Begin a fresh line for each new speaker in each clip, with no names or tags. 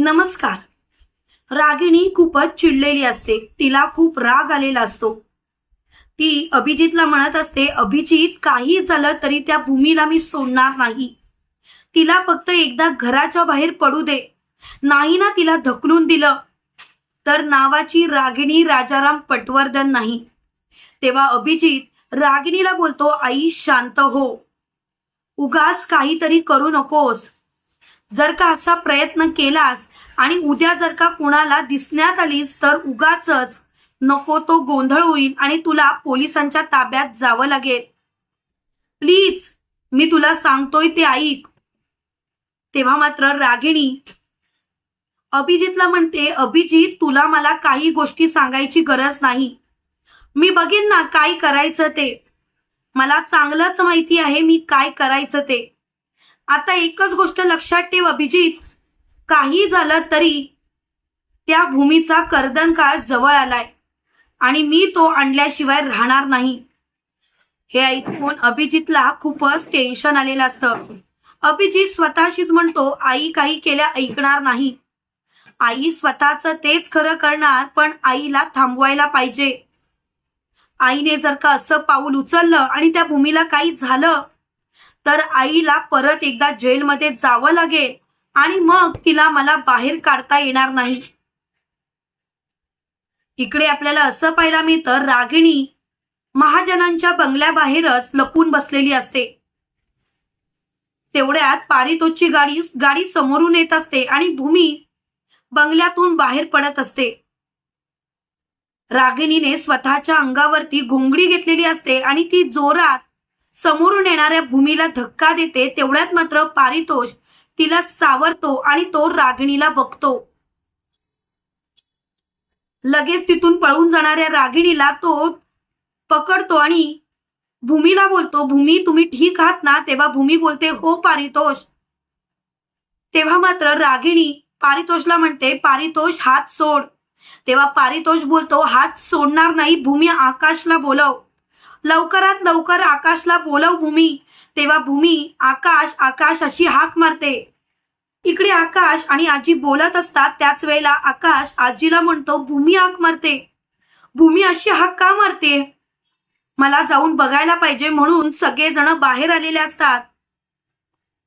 नमस्कार. रागिणी खूपच चिडलेली असते. तिला खूप राग आलेला असतो. ती अभिजितला म्हणत असते अभिजित काही झालं तरी त्या भूमीला मी सोडणार नाही. तिला फक्त एकदा घराच्या बाहेर पडू दे. नाही ना तिला धकलून दिलं. तर नावाची रागिणी राजाराम पटवर्धन नाही. तेव्हा अभिजित रागिणीला बोलतो आई शांत हो. उगाच काहीतरी करू नकोस. जर का असा प्रयत्न केलास आणि उद्या जर का कुणाला दिसण्यात आलीस तर उगाच नको तो गोंधळ होईल आणि तुला पोलिसांच्या ताब्यात जावं लागेल. प्लीज मी तुला सांगतोय ते ऐक. तेव्हा मात्र रागिणी अभिजितला म्हणते अभिजित तुला मला काही गोष्टी सांगायची गरज नाही. मी बघेन ना काय करायचं ते. मला चांगलंच माहिती आहे मी काय करायचं ते. आता एकच गोष्ट लक्षात ठेव अभिजित. काही झालं तरी त्या भूमीचा कर्दन काळ जवळ आलाय आणि मी तो आणल्याशिवाय राहणार नाही. हे ऐकून अभिजितला खूपच टेन्शन आलेलं असतं. अभिजित स्वतःशीच म्हणतो आई काही केल्या ऐकणार नाही. आई स्वतःच तेच खरं करणार पण आईला थांबवायला पाहिजे. आईने जर का असं पाऊल उचललं आणि त्या भूमीला काही झालं तर आईला परत एकदा जेलमध्ये जावं लागेल आणि मग तिला मला बाहेर काढता येणार नाही. इकडे आपल्याला असं पाहायला मिळतं रागिणी महाजनांच्या बंगल्याबाहेरच लपून बसलेली असते. तेवढ्यात पारितोषची गाडी गाडी समोरून येत असते आणि भूमी बंगल्यातून बाहेर पडत असते. रागिणीने स्वतःच्या अंगावरती घोंगडी घेतलेली असते आणि ती जोरात समोरून येणाऱ्या भूमीला धक्का देते तेवढ्यात मात्र पारितोष तिला सावरतो आणि तो रागिणीला बघतो. लगेच तिथून पळून जाणाऱ्या रागिणीला तो पकडतो आणि भूमीला बोलतो भूमी तुम्ही ठीक आहात ना? तेव्हा भूमी बोलते हो पारितोष. तेव्हा मात्र रागिणी पारितोषला म्हणते पारितोष हात सोड. तेव्हा पारितोष बोलतो हात सोडणार नाही भूमी आकाशला बोलव. लवकरात लवकर आकाशला बोलव भूमी. तेव्हा भूमी आकाश आकाश अशी हाक मारते. इकडे आकाश आणि आजी बोलत असतात त्याच वेळेला आकाश आजीला म्हणतो भूमी हाक मारते. भूमी अशी हाक का मारते? मला जाऊन बघायला पाहिजे म्हणून सगळेजण बाहेर आलेले असतात.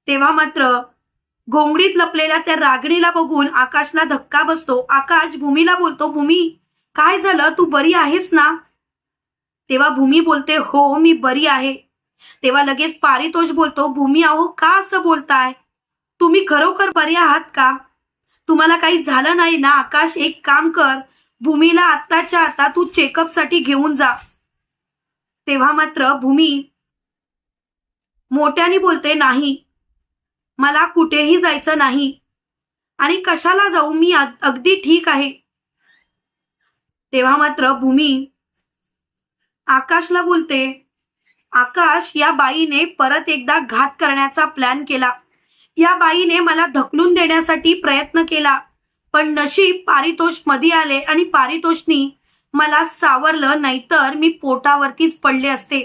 तेव्हा मात्र घोंगडीत लपलेल्या त्या रागणीला बघून आकाशला धक्का बसतो. आकाश भूमीला बोलतो भूमी काय झालं? तू बरी आहेस ना? तेव्हा भूमी बोलते हो मी बरी आहे. तेव्हा लगेच पारितोष बोलतो भूमी अहो का असं बोलताय? तुम्ही खरोखर बरे आहात का? तुम्हाला काही झालं नाही ना? आकाश एक काम कर. भूमीला आत्ताच्या आता तू चेकअपसाठी घेऊन जा. तेव्हा मात्र भूमी मोठ्याने बोलते नाही. मला कुठेही जायचं नाही. आणि कशाला जाऊ? मी अग- अगदी ठीक आहे. तेव्हा मात्र भूमी आकाशला बोलते आकाश या बाईने परत एकदा घात करण्याचा प्लॅन केला. या बाईने मला धकलून देण्यासाठी प्रयत्न केला. पण नशीब पारितोषमध्ये आले आणि पारितोषनी मला सावरलं नाहीतर मी पोटावरतीच पडले असते.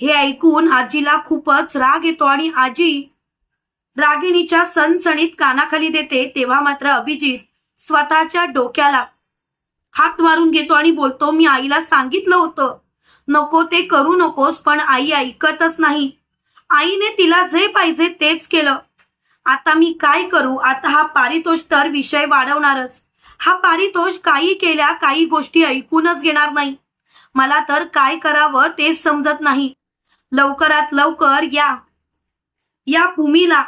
हे ऐकून आजीला खूपच राग येतो आणि आजी रागिणीच्या सणसणीत कानाखाली देते तेव्हा मात्र अभिजित स्वतःच्या डोक्याला हात मारून घेतो आणि बोलतो मी आईला सांगितलं होतं. नको ते करू नकोस पण आई ऐकतच नाही. आईने तिला जे पाहिजे तेच केलं. आता मी काय करू? आता हा पारितोष तर विषय वाढवणारच. हा पारितोष काही केल्या काही गोष्टी ऐकूनच घेणार नाही. मला तर काय करावं तेच समजत नाही. लवकरात लवकर या. या भूमीला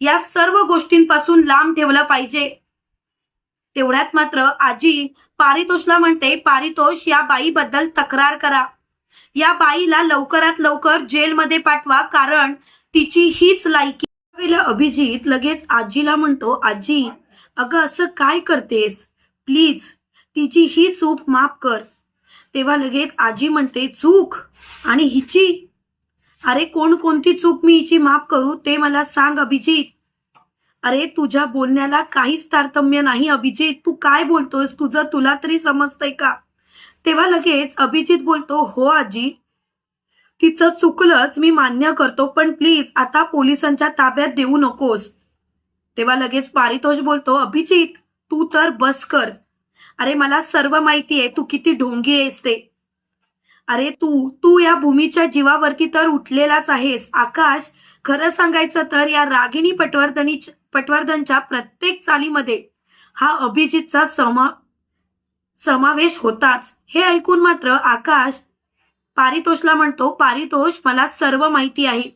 या सर्व गोष्टींपासून लांब ठेवलं पाहिजे. तेवढ्यात मात्र आजी पारितोषला म्हणते पारितोष या बाईबद्दल तक्रार करा. या बाईला लवकरात लवकर जेलमध्ये पाठवा कारण तिची हीच लायकी अभिजित लगेच आजीला म्हणतो आजी अगं असं काय करतेस? प्लीज तिची ही चूक माफ कर. तेव्हा लगेच आजी म्हणते चूक? आणि हिची? अरे कोण कोणती चूक मी हिची माफ करू ते मला सांग अभिजित. अरे तुझ्या बोलण्याला काहीच तारतम्य नाही अभिजित. तू काय बोलतोस तुझं तुला तरी समजतंय का? तेव्हा लगेच अभिजित बोलतो हो आजी. तिचं चुकलंच मी मान्य करतो पण प्लीज आता पोलिसांच्या ताब्यात देऊ नकोस. तेव्हा लगेच पारितोष बोलतो अभिजित तू तर बस कर. अरे मला सर्व माहिती आहे तू किती ढोंगी आहेस ते. अरे तू तू या भूमीच्या जीवावरती तर उठलेलाच आहेस. आकाश खरं सांगायचं तर या रागिणी पटवर्धनी पटवर्धनच्या प्रत्येक चालीमध्ये हा अभिजितचा समा समावेश होताच. हे ऐकून मात्र आकाश पारितोषला म्हणतो पारितोष मला सर्व माहिती आहे.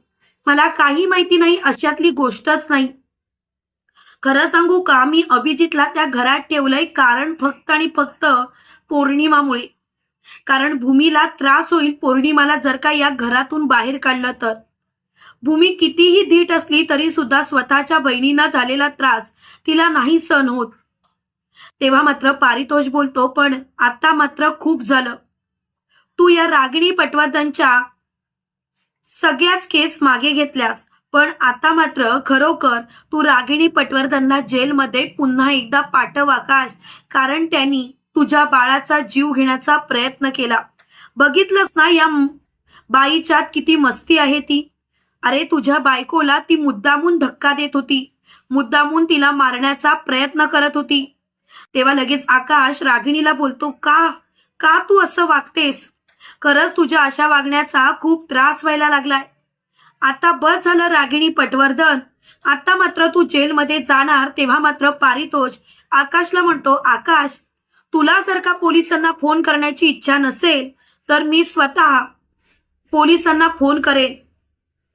मला काही माहिती नाही अशातली गोष्टच नाही. खरं सांगू का मी अभिजितला त्या घरात ठेवलंय कारण फक्त आणि फक्त पौर्णिमामुळे. कारण भूमीला त्रास होईल पौर्णिमाला जर का या घरातून बाहेर काढलं तर. भूमी कितीही धीट असली तरी सुद्धा स्वतःच्या बहिणींना झालेला त्रास तिला नाही सहन होत. तेव्हा मात्र पारितोष बोलतो पण आता मात्र खूप झालं. तू या रागिणी पटवर्धनच्या सगळ्याच केस मागे घेतल्यास पण आता मात्र खरोखर तू रागिणी पटवर्धनला जेलमध्ये पुन्हा एकदा पाठव आकाश कारण त्यांनी तुझ्या बाळाचा जीव घेण्याचा प्रयत्न केला. बघितलंस ना या बाईच्यात किती मस्ती आहे ती? अरे तुझ्या बायकोला ती मुद्दामून धक्का देत होती. मुद्दामून तिला मारण्याचा प्रयत्न करत होती. तेव्हा लगेच आकाश रागिणीला बोलतो का? का तू असं वागतेस? खरंच तुझ्या अशा वागण्याचा खूप त्रास व्हायला लागलाय. आता बस झालं रागिणी पटवर्धन. आता मात्र तू जेलमध्ये जाणार तेव्हा मात्र पारितोष. आकाशला म्हणतो आकाश तुला जर का पोलिसांना फोन करण्याची इच्छा नसेल तर मी स्वतः पोलिसांना फोन करेन.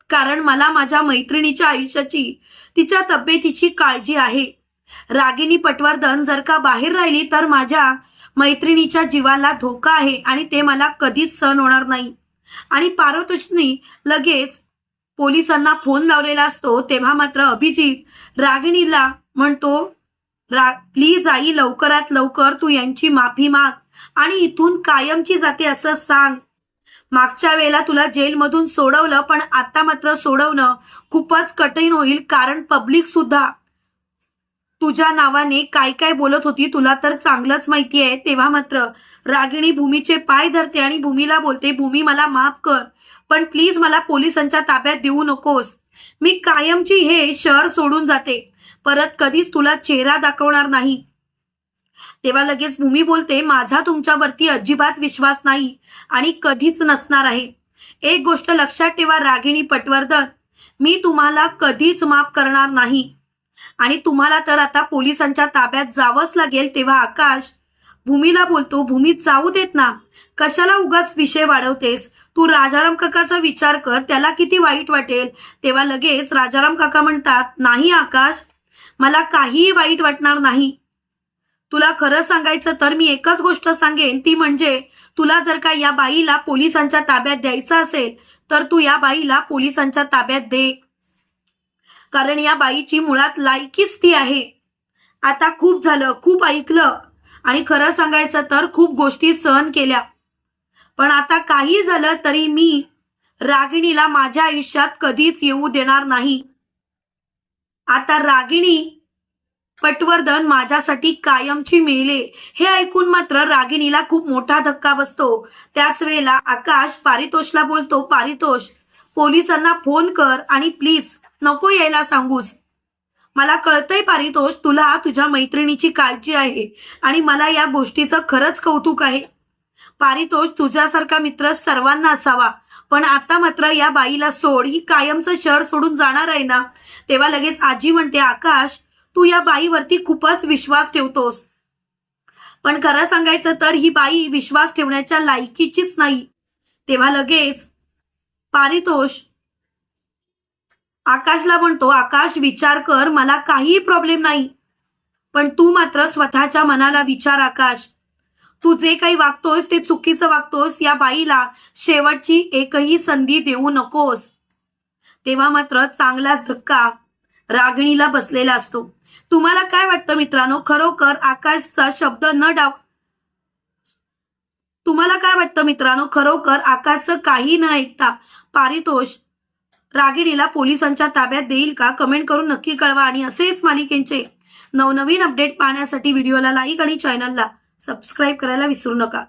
कारण मला माझ्या मैत्रिणीच्या आयुष्याची तिच्या तब्येतीची काळजी आहे. रागिनी पटवर्धन जर का बाहेर राहिली तर माझ्या मैत्रिणीच्या जीवाला धोका आहे आणि ते मला कधीच सहन होणार नाही. आणि पारितोषनी लगेच पोलिसांना फोन लावलेला असतो तेव्हा मात्र अभिजित रागिणीला म्हणतो रा प्लीज आई लवकरात लवकर तू यांची माफी माग आणि इथून कायमची जाते असं सांग. मागच्या वेळेला तुला जेलमधून सोडवलं पण आता मात्र सोडवणं खूपच कठीण होईल कारण पब्लिक सुद्धा तुझ्या नावाने काय काय बोलत होती तुला तर चांगलंच माहिती आहे. तेव्हा मात्र रागिणी भूमीचे पाय धरते आणि भूमीला बोलते भूमी मला माफ कर पण प्लीज मला पोलिसांच्या ताब्यात देऊ नकोस. मी कायमची हे शहर सोडून जाते. परत कधीच तुला चेहरा दाखवणार नाही. तेव्हा लगेच भूमी बोलते माझा तुमच्यावरती अजिबात विश्वास नाही आणि कधीच नसणार आहे. एक गोष्ट लक्षात ठेवा रागिणी पटवर्धन मी तुम्हाला कधीच माफ करणार नाही. आणि तुम्हाला तर आता पोलिसांच्या ताब्यात जावंच लागेल तेव्हा आकाश भूमीला बोलतो भूमी जाऊ देत ना. कशाला उगाच विषय वाढवतेस? तू राजाराम काकाचा विचार कर त्याला किती वाईट वाटेल? तेव्हा लगेच राजाराम काका म्हणतात नाही आकाश मला काहीही वाईट वाटणार नाही. तुला खरं सांगायचं तर मी एकच गोष्ट सांगेन ती म्हणजे तुला जर का या बाईला पोलिसांच्या ताब्यात द्यायचं असेल तर तू या बाईला पोलिसांच्या ताब्यात दे. कारण या बाईची मुळात लायकीच ती आहे. आता खूप झालं खूप ऐकलं आणि खरं सांगायचं तर खूप गोष्टी सहन केल्या. पण आता काही झालं तरी मी रागिणीला माझ्या आयुष्यात कधीच येऊ देणार नाही. आता रागिणी पटवर्धन माझ्यासाठी कायमची मेले. हे ऐकून मात्र रागिणीला खूप मोठा धक्का बसतो. त्याच वेळेला आकाश पारितोषला बोलतो पारितोष पोलिसांना फोन कर आणि प्लीज नको यायला सांगूस. मला कळतंय पारितोष तुला तुझ्या मैत्रिणीची काळजी आहे आणि मला या गोष्टीचं खरंच कौतुक आहे. पारितोष तुझ्यासारखा मित्र सर्वांना असावा पण आता मात्र या बाईला सोड. ही कायमचं शहर सोडून जाणार आहे ना? तेव्हा लगेच आजी म्हणते आकाश तू या बाईवरती खूपच विश्वास ठेवतोस. पण खरं सांगायचं तर ही बाई विश्वास ठेवण्याच्या लायकीचीच नाही. तेव्हा लगेच पारितोष आकाशला म्हणतो आकाश विचार कर मला काहीही प्रॉब्लेम नाही. पण तू मात्र स्वतःच्या मनाला विचार आकाश. तू जे काही वागतोस ते चुकीचं वागतोस. या बाईला शेवटची एकही संधी देऊ नकोस. तेव्हा मात्र चांगलाच धक्का रागिणीला बसलेला असतो. तुम्हाला काय वाटतं मित्रांनो? खरोखर आकाशचा शब्द न डाव तुम्हाला काय वाटतं मित्रांनो? खरोखर आकाशचं काही न ऐकता पारितोष रागिणीला पोलिसांच्या ताब्यात देईल का? कमेंट करून नक्की कळवा आणि असेच मालिकेंचे नवनवीन अपडेट पाहण्यासाठी व्हिडिओला लाईक आणि चॅनलला सबस्क्राईब करायला विसरू नका.